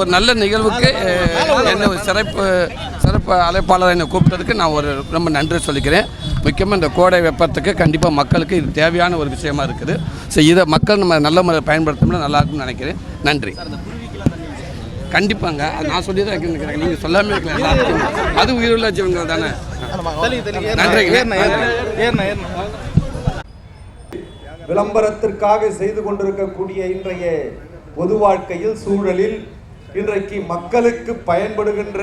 ஒரு நல்ல நிகழ்வுக்கு என்ன ஒரு சிறப்பு சிறப்பு அழைப்பாளர் என்னை கூப்பிட்டதுக்கு நான் ஒரு ரொம்ப நன்றி சொல்லிக்கிறேன். முக்கியமாக இந்த கோடை வெப்பத்துக்கு கண்டிப்பாக மக்களுக்கு இது தேவையான ஒரு விஷயமா இருக்குது. ஸோ இதை மக்கள் நம்ம நல்ல முறையில் பயன்படுத்தணும்னா நல்லா இருக்கும்னு நினைக்கிறேன். நன்றி. கண்டிப்பாங்க. அது நான் சொல்லி தான் நினைக்கிறேன். நீங்கள் சொல்லாமல் இருக்கலாம். அது உயிருள்ள ஜீவங்கள் தானே. நன்றி. விளம்பரத்திற்காக செய்து கொண்டிருக்கக்கூடிய இன்றைய பொது வாழ்க்கையில் சூழலில் இன்றைக்கு மக்களுக்கு பயன்படுகின்ற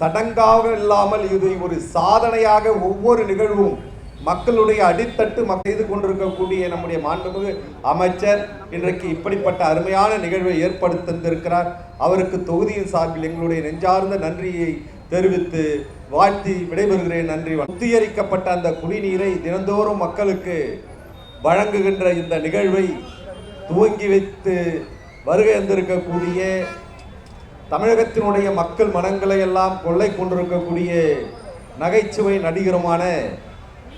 சடங்காக இல்லாமல் இது ஒரு சாதனையாக ஒவ்வொரு நிகழ்வும் மக்களுடைய அடித்தட்டு மக் செய்து கொண்டிருக்கக்கூடிய நம்முடைய மாண்புமிகு அமைச்சர் இன்றைக்கு இப்படிப்பட்ட அருமையான நிகழ்வை ஏற்படுத்தியிருக்கிறார் அவருக்கு தொகுதியின் சார்பில் எங்களுடைய நெஞ்சார்ந்த நன்றியை தெரிவித்து வாழ்த்தி விடைபெறுகிறேன். நன்றி சுத்திகரிக்கப்பட்ட அந்த குடிநீரை தினந்தோறும் மக்களுக்கு வழங்குகின்ற இந்த நிகழ்வை துவங்கி வைத்து வருகை வந்திருக்கக்கூடிய தமிழகத்தினுடைய மக்கள் மனங்களை எல்லாம் கொள்ளை கொண்டிருக்கக்கூடிய நகைச்சுவை நடிகருமான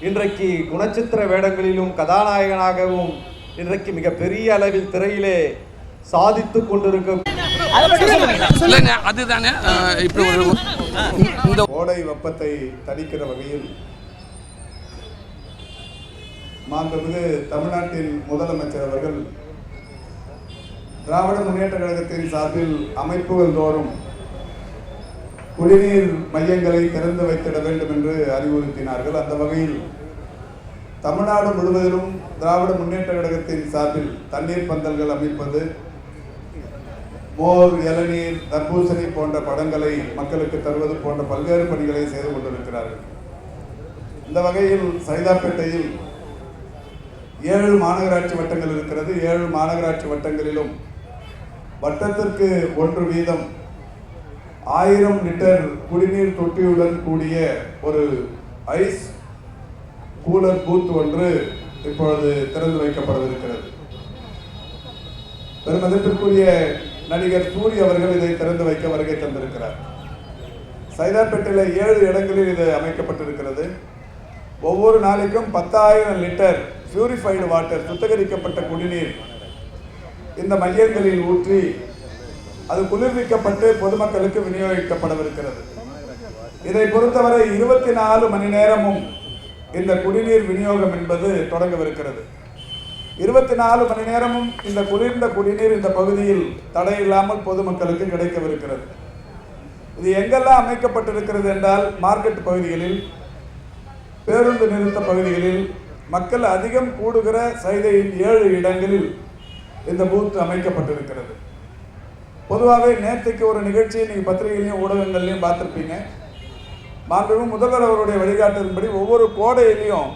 இன்றைக்கு குணச்சித்திர வேடங்களிலும் கதாநாயகனாகவும் இன்றைக்கு மிக பெரிய அளவில் திரையிலே சாதித்து கொண்டிருக்க அதுதானே அஹ், இப்படி ஒரு இந்த கோடை வெப்பத்தை தணிக்கிற வகையில் மாண்புமிகு தமிழ்நாட்டின் முதலமைச்சர் அவர்கள் திராவிட முன்னேற்ற கழகத்தின் சார்பில் அமைப்புகள் தோறும் குடிநீர் மையங்களை திறந்து வைத்திட வேண்டும் என்று அறிவுறுத்தினார்கள். அந்த வகையில் தமிழ்நாடு முழுவதிலும் திராவிட முன்னேற்ற கழகத்தின் சார்பில் தண்ணீர் பந்தல்கள் அமைப்பது மோர் இளநீர் தர்பூசணி போன்ற படங்களை மக்களுக்கு தருவது போன்ற பல்வேறு பணிகளை செய்து கொண்டிருக்கிறார்கள். இந்த வகையில் சைதாப்பேட்டையில் ஏழு மாநகராட்சி வட்டங்கள் இருக்கிறது. ஏழு மாநகராட்சி வட்டங்களிலும் வட்டத்திற்கு ஒன்று வீதம் ஆயிரம் லிட்டர் குடிநீர் தொட்டியுடன் கூடிய ஒரு ஐஸ் கூலர் பூத் ஒன்று இப்பொழுது திறந்து வைக்கப்படவிருக்கிறது. பெருமதிப்பிற்குரிய நடிகர் சூரி அவர்கள் இதை திறந்து வைக்க வருகை தந்திருக்கிறார். சைதாப்பேட்டையில் ஏழு இடங்களில் இது அமைக்கப்பட்டிருக்கிறது. ஒவ்வொரு நாளைக்கும் பத்தாயிரம் லிட்டர் பியூரிஃபைடு வாட்டர் சுத்திகரிக்கப்பட்ட குடிநீர் இந்த மையங்களில் ஊற்றி அது குளிர்விக்கப்பட்டு பொதுமக்களுக்கு விநியோகிக்கப்படவிருக்கிறது. இதை பொறுத்தவரை இருபத்தி நாலு மணி நேரமும் இந்த குடிநீர் விநியோகம் என்பது தொடங்கவிருக்கிறது. இருபத்தி நாலு மணி நேரமும் இந்த குளிர்ந்த குடிநீர் இந்த பகுதியில் தடையில்லாமல் பொதுமக்களுக்கு கிடைக்கவிருக்கிறது. இது எங்கெல்லாம் அமைக்கப்பட்டிருக்கிறது என்றால் மார்க்கெட் பகுதிகளில் பேருந்து நிறுத்த பகுதிகளில் மக்கள் அதிகம் கூடுகிற சைதையின் ஏழு இடங்களில் இந்த பூத் அமைக்கப்பட்டிருக்கிறது. பொதுவாகவே நேற்றுக்கு ஒரு நிகழ்ச்சியை நீங்கள் பத்திரிகையிலையும் ஊடகங்கள்லையும் பார்த்துருப்பீங்க. மாண்புமிகு முதல்வர் அவருடைய வழிகாட்டின்படி ஒவ்வொரு கோடையிலையும்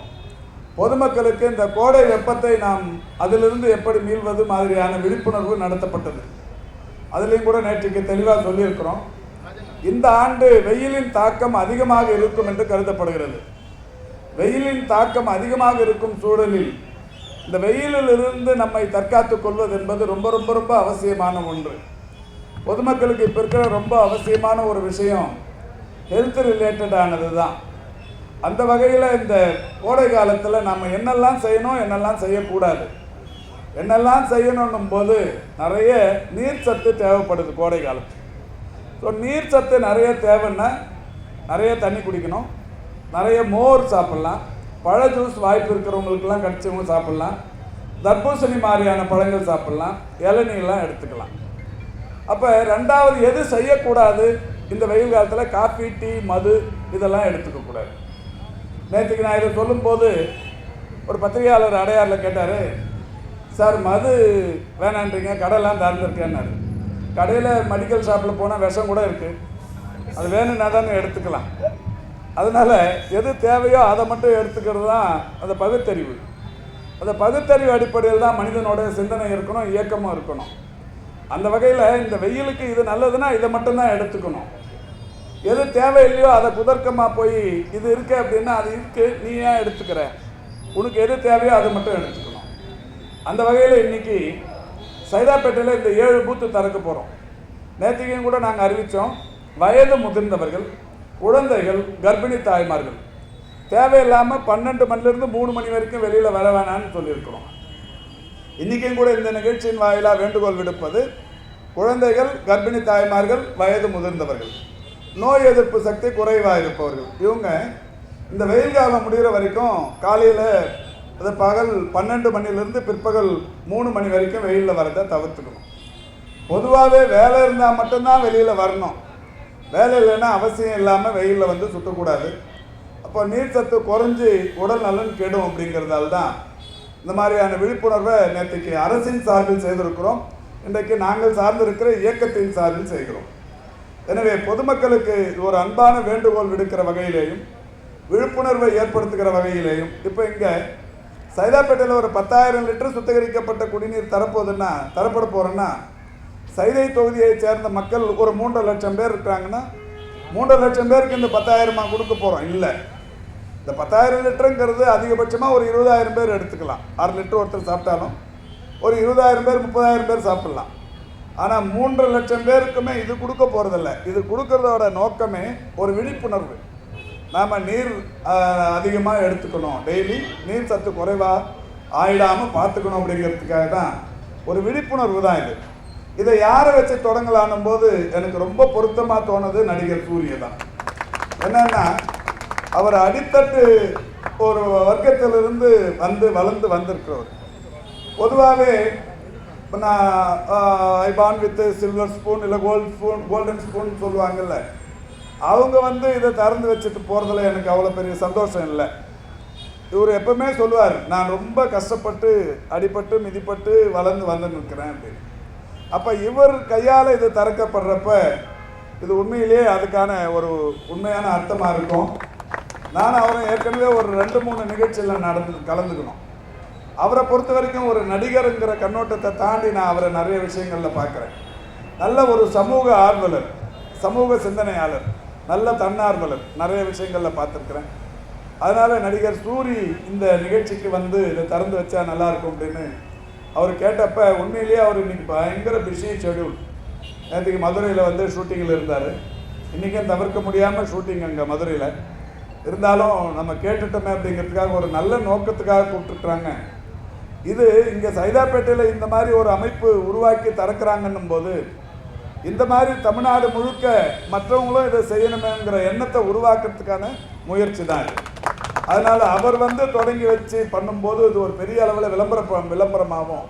பொதுமக்களுக்கு இந்த கோடை வெப்பத்தை நாம் அதிலிருந்து எப்படி மீள்வது மாதிரியான விழிப்புணர்வு நடத்தப்பட்டது. அதுலேயும் கூட நேற்றுக்கு தெளிவாக சொல்லியிருக்கிறோம். இந்த ஆண்டு வெயிலின் தாக்கம் அதிகமாக இருக்கும் என்று கருதப்படுகிறது. வெயிலின் தாக்கம் அதிகமாக இருக்கும் சூழலில் இந்த வெயிலிலிருந்து நம்மை தற்காத்துக் கொள்வது என்பது ரொம்ப ரொம்ப ரொம்ப அவசியமான ஒன்று. பொதுமக்களுக்கு இப்போ இருக்கிற ரொம்ப அவசியமான ஒரு விஷயம் ஹெல்த் ரிலேட்டடானது தான். அந்த வகையில் இந்த கோடை காலத்தில் நம்ம என்னெல்லாம் செய்யணும் என்னெல்லாம் செய்யக்கூடாது. என்னெல்லாம் செய்யணும் போது நிறைய நீர் சத்து தேவைப்படுது கோடை காலத்தில். ஸோ நீர் சத்து நிறைய தேவைன்னா நிறைய தண்ணி குடிக்கணும். நிறைய மோர் சாப்பிட்லாம். பழ ஜூஸ் வாய்ப்பு இருக்கிறவங்களுக்கெல்லாம் கிடச்சவங்க சாப்பிட்லாம். தர்பூசணி மாதிரியான பழங்கள் சாப்பிட்லாம். இளநீர்லாம் எடுத்துக்கலாம். அப்போ ரெண்டாவது எது செய்யக்கூடாது? இந்த வெயில் காலத்தில் காஃபி டீ மது இதெல்லாம் எடுத்துக்கக்கூடாது நேற்றுக்கு நான் இதை சொல்லும்போது ஒரு பத்திரிகையாளர் அடையாரில் கேட்டார் சார் மது வேணான்றீங்க கடையெல்லாம் திறந்துருக்கேன்னாரு. கடையில் மெடிக்கல் ஷாப்பில் போனால் விஷம் கூட இருக்குது அது வேணும்னா தானே எடுத்துக்கலாம். அதனால் எது தேவையோ அதை மட்டும் எடுத்துக்கிறது தான் அந்த பகுத்தறிவு. அந்த பகுத்தறிவு அடிப்படையில் தான் மனிதனோட சிந்தனை இருக்கணும் இயக்கமும் இருக்கணும். அந்த வகையில் இந்த வெயிலுக்கு இது நல்லதுன்னா இதை மட்டும்தான் எடுத்துக்கணும். எது தேவையில்லையோ அதை குதர்க்கமாக போய் இது இருக்கு அப்படின்னா அது இருக்கு நீ ஏன் எடுத்துக்கிற? உனக்கு எது தேவையோ அதை மட்டும் எடுத்துக்கணும். அந்த வகையில் இன்றைக்கி சைதாப்பேட்டையில் இந்த ஏழு பூத்து திறக்க போகிறோம் நேற்றுக்கையும் கூட நாங்கள் அறிவித்தோம் வயது முதிர்ந்தவர்கள் குழந்தைகள் கர்ப்பிணி தாய்மார்கள் தேவையில்லாமல் பன்னெண்டு மணிலேருந்து மூணு மணி வரைக்கும் வெளியில் வர வேணாம்னு சொல்லியிருக்கிறோம். இன்றைக்கும் கூட இந்த நிகழ்ச்சியின் வாயிலாக வேண்டுகோள் விடுப்பது குழந்தைகள் கர்ப்பிணி தாய்மார்கள் வயது முதிர்ந்தவர்கள் நோய் எதிர்ப்பு சக்தி குறைவாக இருப்பவர்கள். இவங்க இந்த வெயில் காலம் முடிகிற வரைக்கும் காலையில் அது பகல் பன்னெண்டு மணிலேருந்து பிற்பகல் மூணு மணி வரைக்கும் வெயிலில் வரதை தவிர்த்துக்கணும். பொதுவாகவே வேலை இருந்தால் மட்டும்தான் வெளியில் வரணும். வேலை இல்லைன்னா அவசியம் இல்லாமல் வெயிலில் வந்து சுற்றக்கூடாது அப்போ நீர் சத்து குறைஞ்சி உடல் நலன் கெடும் அப்படிங்கிறதால தான் இந்த மாதிரியான விழிப்புணர்வை நேற்றுக்கு அரசின் சார்பில் செய்திருக்கிறோம். இன்றைக்கு நாங்கள் சார்ந்திருக்கிற இயக்கத்தின் சார்பில் செய்கிறோம். எனவே பொதுமக்களுக்கு இது ஒரு அன்பான வேண்டுகோள் விடுக்கிற வகையிலேயும் விழிப்புணர்வை ஏற்படுத்துகிற வகையிலேயும் இப்போ இங்கே சைதாப்பேட்டையில் ஒரு பத்தாயிரம் லிட்டர் சுத்திகரிக்கப்பட்ட குடிநீர் தரப்போகுதுன்னா தரப்பட போகிறோன்னா சைதை தொகுதியை சேர்ந்த மக்கள் ஒரு மூன்றரை லட்சம் பேர் இருக்கிறாங்கன்னா மூன்றரை லட்சம் பேருக்கு இந்த பத்தாயிரமா கொடுக்க போகிறோம் இல்லை. இந்த பத்தாயிரம் லிட்டருங்கிறது அதிகபட்சமாக ஒரு இருபதாயிரம் பேர் எடுத்துக்கலாம். அரை லிட்டர் ஒருத்தர் சாப்பிட்டாலும் ஒரு இருபதாயிரம் பேர் முப்பதாயிரம் பேர் சாப்பிடலாம். ஆனால் மூன்று லட்சம் பேருக்குமே இது கொடுக்க போகிறதில்ல இது கொடுக்கறதோட நோக்கமே ஒரு விழிப்புணர்வு. நாம் நீர் அதிகமாக எடுத்துக்கணும். டெய்லி நீர் சத்து குறைவாக ஆயிடாமல் பார்த்துக்கணும் அப்படிங்கிறதுக்காக தான் ஒரு விழிப்புணர்வு தான் இது. இதை யாரை வச்சு தொடங்கலான்னும் போது எனக்கு ரொம்ப பொருத்தமாக தோணுது நடிகர் சூரிய தான். என்னன்னா அவர் அடித்தட்டு ஒரு வர்க்கத்திலிருந்து வந்து வளர்ந்து வந்திருக்கிறவர். பொதுவாகவே இப்போ நான் I born with silver spoon இல்லை கோல்டு ஸ்பூன் கோல்டன் ஸ்பூன் சொல்லுவாங்கல்ல. அவங்க வந்து இதை திறந்து வச்சுட்டு போகிறதுல எனக்கு அவ்வளோ பெரிய சந்தோஷம் இல்லை. இவர் எப்பவுமே சொல்லுவார் நான் ரொம்ப கஷ்டப்பட்டு அடிபட்டு மிதிப்பட்டு வளர்ந்து வந்து நிற்கிறேன் அப்படின்னு. அப்போ இவர் கையால் இது திறக்கப்படுறப்ப இது உண்மையிலேயே அதுக்கான ஒரு உண்மையான அர்த்தமாக இருக்கும். நான் அவரை ஏற்கனவே ஒரு ரெண்டு மூணு நிகழ்ச்சியில் நடந்து கலந்துக்கணும். அவரை பொறுத்த வரைக்கும் ஒரு நடிகருங்கிற கண்ணோட்டத்தை தாண்டி நான் அவரை நிறைய விஷயங்களில் பார்க்குறேன். நல்ல ஒரு சமூக ஆர்வலர் சமூக சிந்தனையாளர் நல்ல தன்னார்வலர் நிறைய விஷயங்களில் பார்த்துருக்குறேன். அதனால் நடிகர் சூரி இந்த நிகழ்ச்சிக்கு வந்து இதை திறந்து வச்சா நல்லாயிருக்கும் அப்படின்னு அவர் கேட்டப்ப உண்மையிலேயே அவர் இன்னைக்கு பயங்கர பிஸி ஷெடியூல் நேற்றுக்கு மதுரையில் வந்து ஷூட்டிங்கில் இருந்தார். இன்றைக்கும் தவிர்க்க முடியாமல் ஷூட்டிங் அங்கே மதுரையில். இருந்தாலும் நம்ம கேட்டுட்டோமே அப்படிங்கிறதுக்காக ஒரு நல்ல நோக்கத்துக்காக கூப்பிட்டுருக்குறாங்க. இது இங்கே சைதாப்பேட்டையில் இந்த மாதிரி ஒரு அமைப்பு உருவாக்கி திறக்கிறாங்கன்னும் போது இந்த மாதிரி தமிழ்நாடு முழுக்க மற்றவங்களும் இதை செய்யணுமேங்கிற எண்ணத்தை உருவாக்குறதுக்கான முயற்சி தான் இது. அதனால் அவர் வந்து தொடங்கி வச்சு பண்ணும்போது இது ஒரு பெரிய அளவில் விளம்பர விளம்பரமாகும்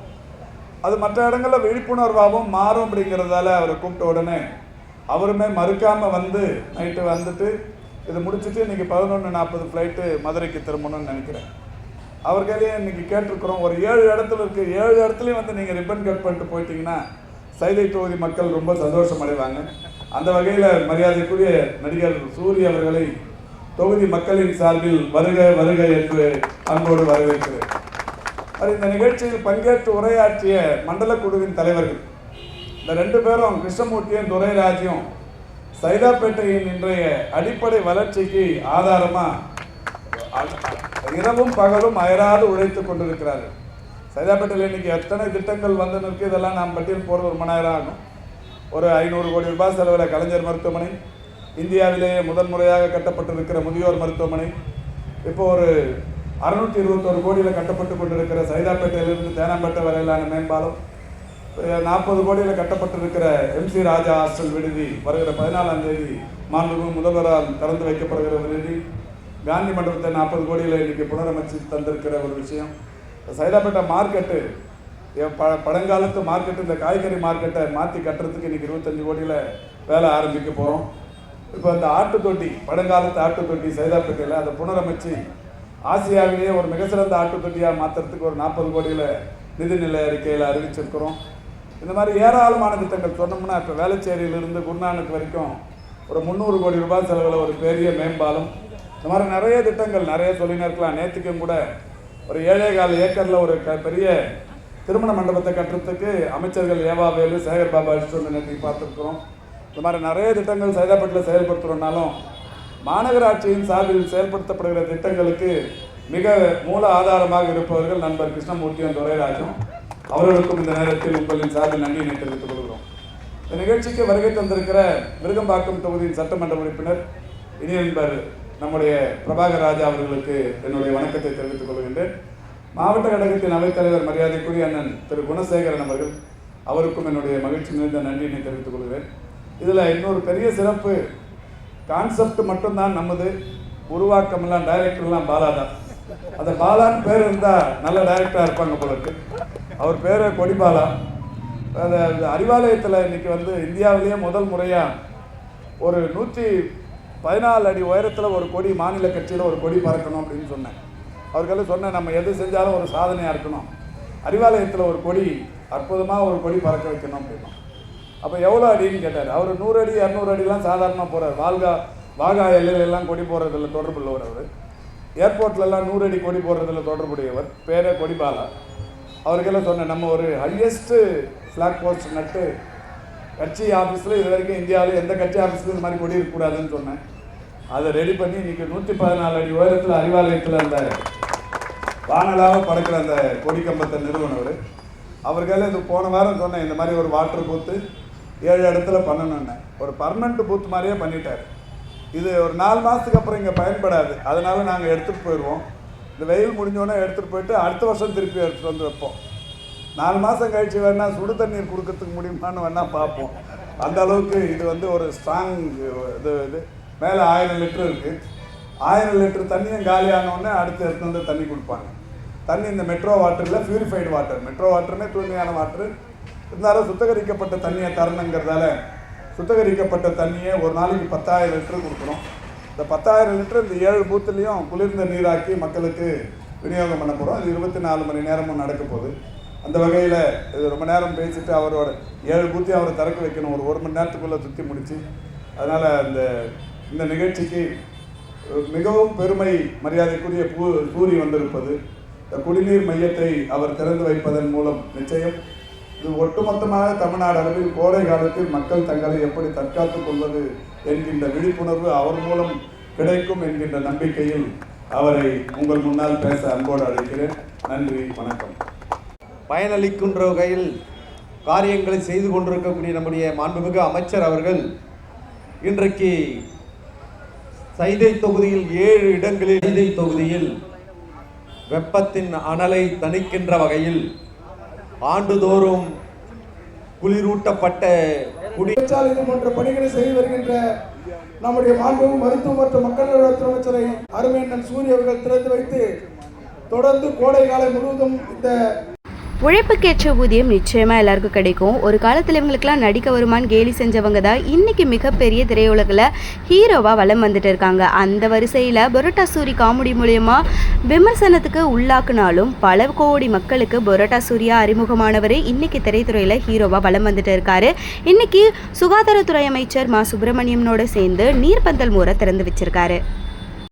அது மற்ற இடங்களில் விழிப்புணர்வாகவும் மாறும் அப்படிங்கிறதால அவரை கூப்பிட்ட உடனே அவருமே மறுக்காமல் வந்து நைட்டு வந்துட்டு இது முடிச்சுட்டு இன்றைக்கி பதினொன்று நாற்பது ஃப்ளைட்டு மதுரைக்கு திரும்பணும்னு நினைக்கிறேன். அவர் கையிலேயே இன்றைக்கி கேட்டிருக்கிறோம். ஒரு ஏழு இடத்துல இருக்குது ஏழு இடத்துலையும் வந்து நீங்கள் ரிப்பன் கட் பண்ணிட்டு போயிட்டீங்கன்னா சைதை தொகுதி மக்கள் ரொம்ப சந்தோஷம் அடைவாங்க அந்த வகையில் மரியாதைக்குரிய நடிகர் சூரிய அவர்களை தொகுதி மக்களின் சார்பில் வருக வருக என்று அன்போடு வரவேற்கிறேன். அது இந்த நிகழ்ச்சியில் பங்கேற்று உரையாற்றிய மண்டல குழுவின் தலைவர்கள் இந்த ரெண்டு பேரும் கிருஷ்ணமூர்த்தியும் துரைராஜும் சைதாப்பேட்டையின் இன்றைய அடிப்படை வளர்ச்சிக்கு ஆதாரமா இரவும் பகலும் அயராது உழைத்து கொண்டிருக்கிறார்கள். சைதாப்பேட்டையில் இன்னைக்கு எத்தனை திட்டங்கள் வந்து நிற்கு இதெல்லாம் நாம் பட்டியல் போகிறது ஒரு மணி நேரம் ஆகும். ஒரு ஐநூறு கோடி ரூபாய் செலவில் கலைஞர் மருத்துவமனை இந்தியாவிலேயே முதன்முறையாக கட்டப்பட்டிருக்கிற முதியோர் மருத்துவமனை இப்போ ஒரு அறுநூத்தி இருபத்தோரு கோடியில் கட்டப்பட்டு கொண்டிருக்கிற சைதாப்பேட்டையிலிருந்து தேனாம்பேட்டை வரையிலான மேம்பாலம் நாற்பது கோடியில் கட்டப்பட்டிருக்கிற எம்சி ராஜா ஹாஸ்டல் விடுதி வருகிற பதினாலாம் தேதி மாண்புமிகு முதல்வரால் திறந்து வைக்கப்படுகிற விடுதி காந்தி மண்டபத்தை நாற்பது கோடியில் இன்னைக்கு புனரமைச்சு தந்திருக்கிற ஒரு விஷயம். சைதாப்பேட்டை மார்க்கெட்டு என் ப பழங்காலத்து மார்க்கெட்டு இந்த காய்கறி மார்க்கெட்டை மாற்றி கட்டுறதுக்கு இன்னைக்கு இருபத்தஞ்சு கோடியில் வேலை ஆரம்பிக்க போகிறோம் இப்போ அந்த ஆட்டு தொட்டி பழங்காலத்து ஆட்டு தொட்டி சைதாப்பேட்டையில் அதை புனரமைச்சு ஆசியாவிலேயே ஒரு மிக சிறந்த ஆட்டு தொட்டியாக மாற்றுறதுக்கு ஒரு நாற்பது கோடியில் நிதிநிலை அறிக்கையில் அறிவிச்சிருக்கிறோம். இந்த மாதிரி ஏராளமான திட்டங்கள் சொன்னோம்னா இப்போ வேலைச்சேரியிலிருந்து குருநானுக்கு வரைக்கும் ஒரு முந்நூறு கோடி ரூபாய் செலவில் ஒரு பெரிய மேம்பாலம். இந்த மாதிரி நிறைய திட்டங்கள் நிறைய சொல்லினே இருக்கலாம். நேற்றுக்கும் கூட ஒரு ஏழே கால் ஏக்கரில் ஒரு க பெரிய திருமண மண்டபத்தை கட்டுறதுக்கு அமைச்சர்கள் ஏவா வேலு சேகர் பாபா அடிச்சு நேற்று பார்த்துருக்குறோம். இந்த மாதிரி நிறைய திட்டங்கள் சைதாப்பேட்டில் செயல்படுத்துகிறோம்னாலும் மாநகராட்சியின் சார்பில் செயல்படுத்தப்படுகிற திட்டங்களுக்கு மிக மூல ஆதாரமாக இருப்பவர்கள் நண்பர் கிருஷ்ணமூர்த்தியும் துரைராஜும். அவர்களுக்கும் இந்த நேரத்தில் உங்களின் சார்பில் நன்றியினை தெரிவித்துக் கொள்கிறோம். இந்த நிகழ்ச்சிக்கு வருகை தந்திருக்கிற மிருகம்பாக்கம் தொகுதியின் சட்டமன்ற உறுப்பினர் இனி நண்பர் நம்முடைய பிரபாகர் ராஜா அவர்களுக்கு என்னுடைய வணக்கத்தை தெரிவித்துக் கொள்கின்றேன். மாவட்ட கழகத்தின் அவைத்தலைவர் மரியாதைக்குரிய அண்ணன் திரு குணசேகரன் அவர்கள் அவருக்கும் என்னுடைய மகிழ்ச்சி நிறைந்த நன்றியினை தெரிவித்துக் கொள்கிறேன். இதில் இன்னொரு பெரிய சிறப்பு கான்செப்ட் மட்டும்தான் நமது உருவாக்கமெல்லாம் டைரக்டர்லாம் பாலா தான் அந்த பாலான்னு பேர் இருந்தால் நல்ல டைரக்டராக இருப்பாங்க போலருக்கு. அவர் பேர் கொடிபாலா அந்த அறிவாலயத்தில் இன்னைக்கு வந்து இந்தியாவிலேயே முதல் முறையாக ஒரு நூற்றி பதினாலு அடி உயரத்தில் ஒரு கொடி மாநில கட்சியில் ஒரு கொடி பறக்கணும் அப்படின்னு சொன்னேன். அவருக்கெல்லாம் சொன்னேன் நம்ம எது செஞ்சாலும் ஒரு சாதனையாக இருக்கணும். அறிவாலயத்தில் ஒரு கொடி அற்புதமாக ஒரு கொடி பறக்க வைக்கணும் அப்படின்னா. அப்போ எவ்வளோ அடின்னு கேட்டார். அவர் நூறு அடி இரநூறு அடிலாம் சாதாரணமாக போகிறார் வால்கா வாகா எல்லையிலெல்லாம் கொடி போடுறதில் தொடர்பு உள்ளவர் அவர். ஏர்போர்ட்லலாம் நூறு அடி கொடி போடுறதில் தொடர்புடையவர். பேரே கொடிபாலா. அவருக்கெல்லாம் சொன்னேன் நம்ம ஒரு ஹையஸ்ட்டு ஃப்ளாக் போஸ்ட் நட்டு கட்சி ஆஃபீஸில் இது வரைக்கும் இந்தியாவில் எந்த கட்சி ஆஃபீஸ்லையும் இந்த மாதிரி கொடி இருக்கக்கூடாதுன்னு சொன்னேன். அதை ரெடி பண்ணி இன்றைக்கி நூற்றி பதினாலு அடி உயரத்தில் அறிவாலயத்தில் அந்த வானலாக பறக்கிற அந்த கொடி கம்பத்தை நிறுவனவர். அவருக்கால இது போன வாரம் சொன்னேன் இந்த மாதிரி ஒரு வாட்டர் பூத்து ஏழு இடத்துல பண்ணணும்னு. ஒரு பர்மனண்ட் பூத் மாதிரியே பண்ணிட்டார். இது ஒரு நாலு மாதத்துக்கு அப்புறம் இங்கே பயன்படாது. அதனால் நாங்கள் எடுத்துகிட்டு போயிடுவோம் இந்த வெயில் முடிஞ்சோடனே எடுத்துகிட்டு போயிட்டு அடுத்த வருஷம் திருப்பி எடுத்துகிட்டு வந்து வைப்போம். நாலு மாதம் கழிச்சு வேணால் சுடு தண்ணீர் கொடுக்கறதுக்கு முடியுமான்னு வேணால் பார்ப்போம். அந்த அளவுக்கு இது வந்து ஒரு ஸ்ட்ராங் இது இது. மேலே ஆயிரம் லிட்டர் இருக்குது ஆயிரம் லிட்டர் தண்ணியும் காலியானோடனே அடுத்து எடுத்து வந்து தண்ணி கொடுப்பாங்க. தண்ணி இந்த மெட்ரோ வாட்டரில் ப்யூரிஃபைடு வாட்டர் மெட்ரோ வாட்டருமே தூய்மையான வாட்டர் இருந்தாலும் சுத்தகரிக்கப்பட்ட தண்ணியை தரணுங்கிறதால சுத்தகரிக்கப்பட்ட தண்ணியை ஒரு நாளைக்கு பத்தாயிரம் லிட்டர் கொடுக்குறோம் இந்த பத்தாயிரம் லிட்டர் இந்த ஏழு பூத்துலேயும் குளிர்ந்த நீராக்கி மக்களுக்கு விநியோகம் பண்ண போகிறோம் இது இருபத்தி நாலு மணி நேரமும் நடக்க போகுது. அந்த வகையில் இது ரொம்ப நேரம் பேசிட்டு அவரோட ஏழு பூத்தையும் அவரை திறக்க வைக்கணும். ஒரு ஒரு மணி நேரத்துக்குள்ளே சுற்றி முடிச்சு. அதனால் அந்த இந்த நிகழ்ச்சிக்கு மிகவும் பெருமை மரியாதைக்குரிய பூ சூரி வந்திருப்பது. இந்த குடிநீர் மையத்தை அவர் திறந்து வைப்பதன் மூலம் நிச்சயம் இது ஒட்டுமொத்தமாக தமிழ்நாடு அளவில் கோடை காலத்தில் மக்கள் தங்களை எப்படி தற்காத்துக் கொள்வது என்கின்ற விழிப்புணர்வு அவர் மூலம் கிடைக்கும் என்கின்ற நம்பிக்கையில் அவரை உங்கள் முன்னால் பேச அன்போடு அழைக்கிறேன். நன்றி வணக்கம். பயனளிக்கின்ற வகையில் காரியங்களை செய்து கொண்டிருக்கக்கூடிய நம்முடைய மாண்புமிகு அமைச்சர் அவர்கள் இன்றைக்கு சைதை தொகுதியில் ஏழு இடங்களில் சைதை தொகுதியில் வெப்பத்தின் அனலை தணிக்கின்ற வகையில் ஆண்டுதோறும் குளிரூட்டப்பட்ட குடி போன்ற பணிகளை செய்து வருகின்ற நம்முடைய மாண்பு மருத்துவ மற்றும் மக்கள் நலத்துறை அமைச்சரை அருமையண்ணன் சூரிய அவர்கள் திறந்து வைத்து தொடர்ந்து கோடை காலம் முழுவதும் இந்த உழைப்புக்கேற்ற ஊதியம் நிச்சயமாக எல்லாருக்கும் கிடைக்கும். ஒரு காலத்தில் இவங்களுக்குலாம் நடிக்க வருமான்னு கேலி செஞ்சவங்க தான் இன்றைக்கி மிகப்பெரிய திரையுலகில் ஹீரோவாக வலம் வந்துட்டு இருக்காங்க. அந்த வரிசையில் பரோட்டா சூரி காமெடி மூலயமா விமர்சனத்துக்கு உள்ளாக்குனாலும் பல கோடி மக்களுக்கு பரோட்டா சூரியா அறிமுகமானவர் இன்றைக்கி திரைத்துறையில் ஹீரோவாக வலம் வந்துட்டு இருக்காரு. இன்னைக்கு சுகாதாரத்துறை அமைச்சர் மா சுப்பிரமணியனோட சேர்ந்து நீர்பந்தல் மூரை திறந்து வச்சிருக்காரு.